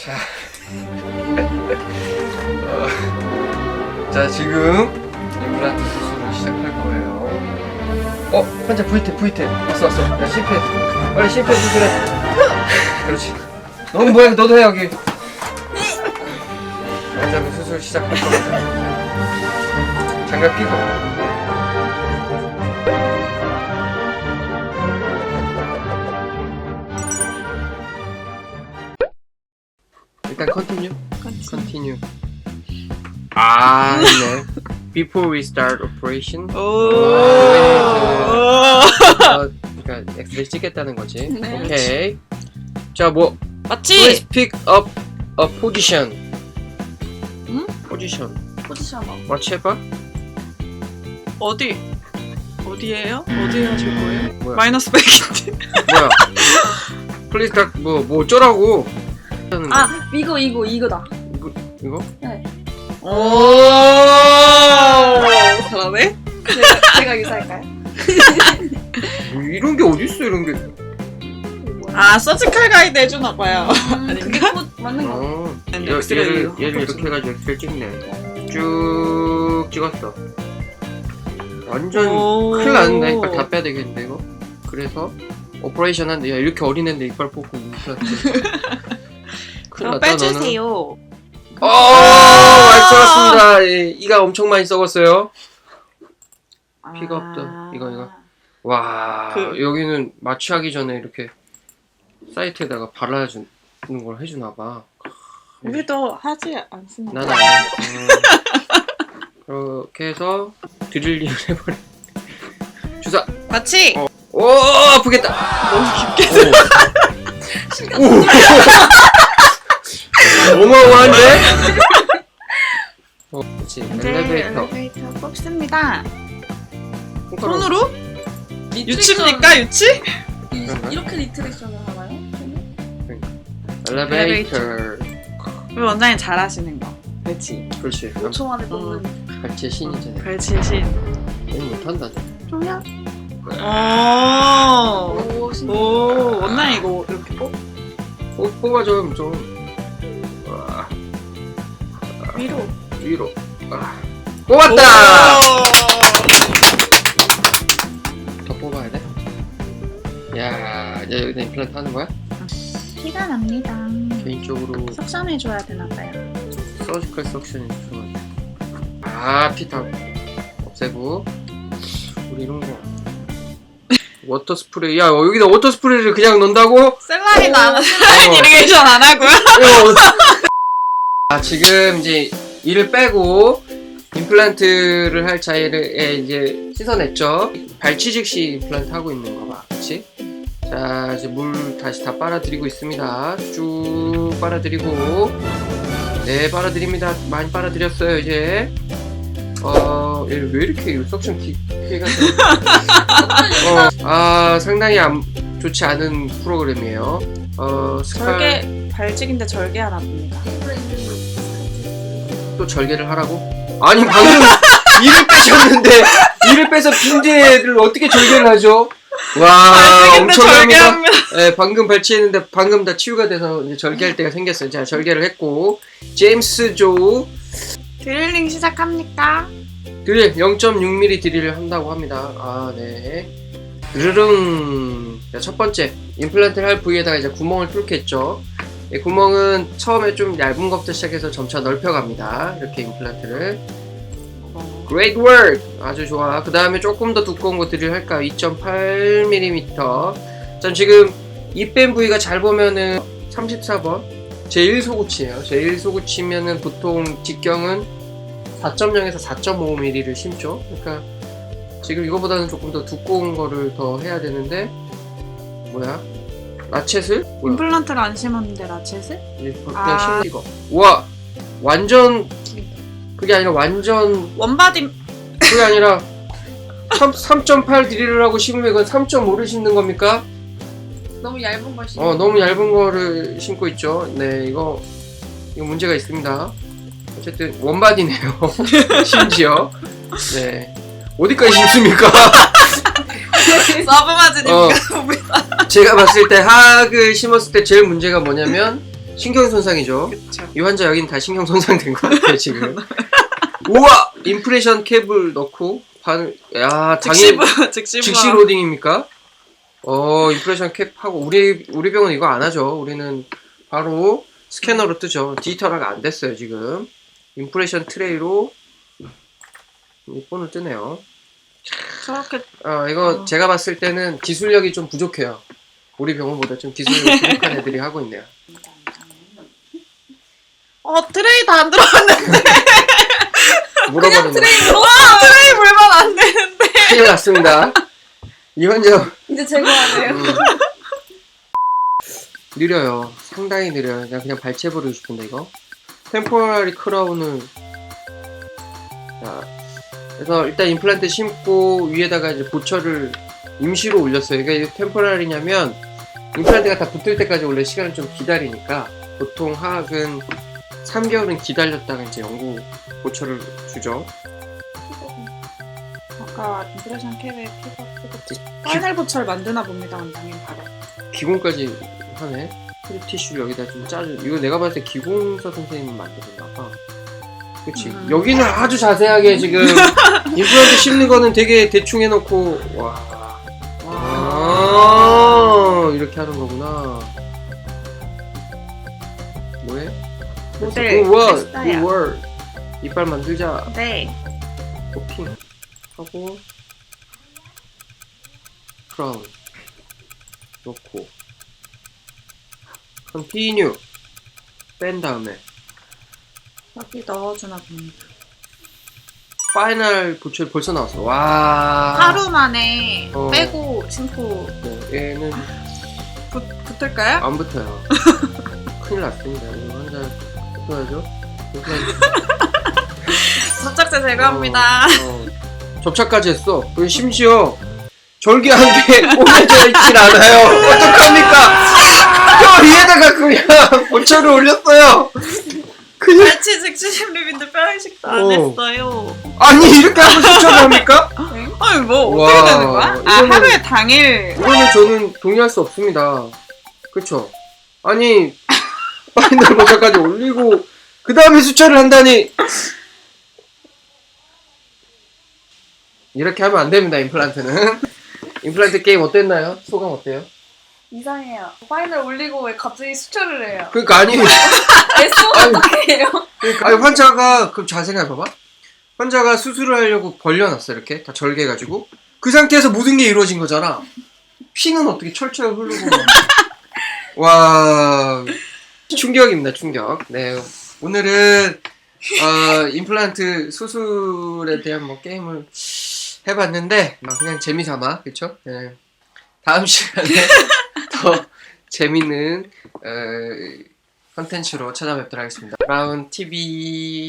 자. 어, 자, 지금 임플란트 수술을 시작할 거예요. 어, 환자 V탭, V탭. 왔어, 왔어. 야, 심폐. 빨리 심폐 수술해. 그렇지. 너는 뭐야? 너도 해, 여기. 환자분 수술 시작할 겁니다. 장갑 끼고. 일단 컨티뉴. Continue. 아, 네. Before we start operation. 오. 어, 그러니까 엑스레이 찍겠다는 거지. 네. 오케이. 자, 뭐 please 맞지? pick up a position. 응? 포지션. 포지션 업. 맞지 해봐. 어디? 어디에요? 어디에 하실 거예요? 뭐야? 마이너스 100인데. 뭐야? 플리즈 딱 뭐뭐 어쩌라고? 아 이거 이거 이거다. 이거 이거? 오. 잘하네. 제가, 제가 유사할까요? 이런 게 어디 있어 이런 게? 아 서지컬 가이드 해주나 봐요. 음, 그게 곧 맞는 거. 어. 네, 얘- 엑스레이 얘를 이거 얘를. 이렇게 해가지고 엑스레이 찍네. 쭉 찍었어. 완전 오. 큰일 났는데 이빨 다 빼야 되겠는데 이거. 그래서 오퍼레이션 한데 야 이렇게 어린 애인데 이빨 뽑고. 큰일 그럼 났다. 빼주세요. 어, 많이 썩었습니다. 예, 이가 엄청 많이 썩었어요. 피가 없다. 이거, 이거. 와, 그- 여기는 마취하기 전에 이렇게 사이트에다가 발라주는 걸 해주나 봐. 우리도 하지 않습니다. 나는 안 해. 음. 그렇게 해서 드릴링을 해버려. 주사. 맞지? 어. 오, 아프겠다. 너무 깊게. 오. 오. 어마어마한데? 어, 그렇지. 엘리베이터. 엘리베이터 뽑습니다. 손으로? 유치입니까 유치? 이- 그런가? 이렇게 리트렉션을 하나요? 엘리베이터. 우리 원장님 잘하시는 거. 그렇지. 그렇지. 5초 만에 뽑는. 발제 신이잖아. 별칠 신. 얘는 못한다. 조야. 오. 오 신기해. 오 원장님 이거 이렇게 뽑. 뽑, 뽑아줘, 좀. 와, 위로. 위로. 아. 뽑았다! 오. 더 뽑아야 돼? 야, 이제 여기다 임플란트 하는 거야? 피가 납니다. 개인적으로 석션해줘야 되나 봐요. 서지컬 석션이 좋아. 아, 피 다 없애고. 우리 이런 거. 워터 스프레이. 야, 여기다 워터 스프레이를 그냥 넣는다고? 셀라인 오. 안 셀라인 어. 이리게이션 안 하고요? 아, 지금 이제 이를 빼고 임플란트를 할 자리에 이제 씻어냈죠. 발치 즉시 임플란트 하고 있는 거 봐. 그치? 자, 이제 물 다시 다 빨아들이고 있습니다. 쭉 빨아들이고. 네, 빨아들입니다. 많이 빨아들였어요, 이제. 어, 얘 왜 이렇게 이 석션 깊게 가서. 어, 아, 상당히 안, 좋지 않은 프로그램이에요. 어, 스칼. 절개 발직인데 절개 하나 봅니다. 또 절개를 하라고? 아니 방금 이를 빼셨는데 이를 빼서 빈딘 애를 어떻게 절개를 하죠? 와 엄청납니다. 예, 방금 발치했는데 방금 다 치유가 돼서 이제 절개할 때가 생겼어요. 자 절개를 했고 제임스 조 드릴링 시작합니까? 드릴 0.6mm 드릴을 한다고 합니다. 아 네. 드르릉 자, 첫 번째 임플란트를 할 부위에다가 이제 구멍을 뚫겠죠. 이 구멍은 처음에 좀 얇은 것부터 시작해서 점차 넓혀갑니다. 이렇게 임플란트를. Great work! 아주 좋아. 그 다음에 조금 더 두꺼운 거 드릴 할까요? 2.8mm. 전 지금 입뺀 부위가 잘 보면은 34번. 제1 소구치예요. 제1 소구치면은 보통 직경은 4.0에서 4.5mm를 심죠. 그러니까 지금 이거보다는 조금 더 두꺼운 거를 더 해야 되는데 뭐야? 라쳇을? 뭐야? 임플란트를 안 심었는데 라쳇을? 이제 그냥 아. 심는 이거. 와 완전 그게 아니라 완전 원바디 그게 아니라 3, 3.8 드릴을 하고 심으면 이건 3.5를 심는 겁니까? 너무 얇은 걸 심. 어 너무 얇은 거를 심고 있죠. 네 이거 이거 문제가 있습니다. 어쨌든 원바디네요. 심지어 네 어디까지 심습니까? 서브 마진입니다. 어. 제가 봤을 때 학을 심었을 때 제일 문제가 뭐냐면 신경 손상이죠. 그쵸. 이 환자 여긴 다 신경 손상된 것 같아요 지금. 우와 인프레션 캡을 넣고 반, 야 당일 즉시부 즉시부. 즉시 로딩입니까? 어 인프레션 캡 하고 우리 우리 병은 이거 안 하죠. 우리는 바로 스캐너로 뜨죠. 디지털화가 안 됐어요 지금. 인프레션 트레이로 이 폰을 뜨네요. 저렇게 아 이거 어. 제가 봤을 때는 기술력이 좀 부족해요. 우리 병원보다 좀 기술력이 부족한 애들이 하고 있네요. 어 트레이 다 안 들어왔는데 물어보는 거. 트레이 물면 안 되는데. 큰일 났습니다. 이 환자 이제 제거하네요. 음. 느려요. 상당히 느려요. 그냥 그냥 발채버리고 싶은데 이거. 템포라리 크라운을 자, 그래서 일단 임플란트 심고 위에다가 이제 보철을 임시로 올렸어요. 이게 템포라리냐면 임플란트가 다 붙을 때까지 원래 시간을 좀 기다리니까 보통 하악은 3개월은 기다렸다가 이제 연구 보철을 주죠. 아까 인프레션 캡에 피가 피고 파이널 보철 만드나 봅니다 원장님 바로. 기공까지 하네. 프리티슈를 여기다 좀 짜줘. 이거 내가 봤을 때 기공사 선생님이 만들었나 봐. 그치. 음. 여기는 아주 자세하게 지금 임플란트 심는 거는 되게 대충 해놓고, 와. 아, 이렇게 하는 거구나. 뭐해? 모델 우와, 했어요. 우월. 이빨 만들자. 네. 도핑 하고 크라운 놓고 컨티뉴 뺀 다음에 여기 넣어주나 봅니다. 파이널 보철 벌써 나왔어 와 하루 만에 어. 빼고 심고 네, 얘는 붙, 붙을까요? 안 붙어요 큰일 났습니다 이거 환자 붙어야죠 접착제 제거합니다. 어, 어. 접착까지 했어 그리고 심지어 절개한 게 꽂혀져 있진 않아요 어떡합니까 저 위에다가 그냥 보철을 올렸어요 그냥 발치 즉시 심리빈들 뼈이식도 안 어. 했어요. 아니 이렇게 하고 추천을 합니까? 아니 뭐 와, 어떻게 되는 거야? 아 이거는- 하루에 당일 이거는 저는 동의할 수 없습니다. 그쵸? 아니 파이널 모자까지 올리고 그 다음에 수철을 한다니 이렇게 하면 안 됩니다 임플란트는 임플란트 게임 어땠나요? 소감 어때요? 이상해요. 파이널 올리고 왜 갑자기 수혈을 해요? 그러니까 아니 애써가 아니. 어떻게 해요? 그러니까 아니 환자가 그럼 잘 생각해봐봐 환자가 수술을 하려고 벌려놨어 이렇게 다 절개해가지고 그 상태에서 모든 게 이루어진 거잖아 피는 어떻게 철철 흐르고 막. 와 충격입니다 충격 네 오늘은 어, 임플란트 수술에 대한 뭐 게임을 해봤는데 막 그냥 재미삼아 그쵸? 네. 다음 시간에 더 재밌는 어, 컨텐츠로 찾아뵙도록 하겠습니다. 브라운 TV